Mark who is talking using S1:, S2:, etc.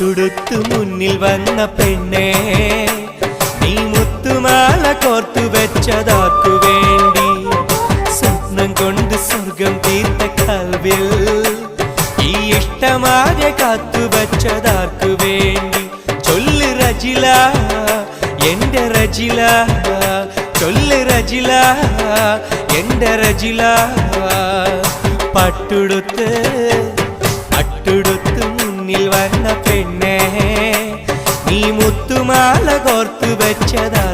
S1: പട്ടുടുത്തു മുന്നിൽ വന്ന പെണ്ണേ നീ മുത്തുമാല കോർത്തു വെച്ചതാക്കു വേണ്ടി. സ്വപ്നം കൊണ്ട് സ്വർഗം തീർത്ത കൽവിൽ ഈ ഇഷ്ടമാകെ കാത്തു വെച്ചതാർക്കു വേണ്ടി. ചൊല്ല് റജില എന്റെ റജില ചൊല്ല് റജില എന്റെ റജില. പട്ടുടുത്ത് പെണ്ണേ നീ മുത്തുമാല കോർത്തു വെച്ചതാ.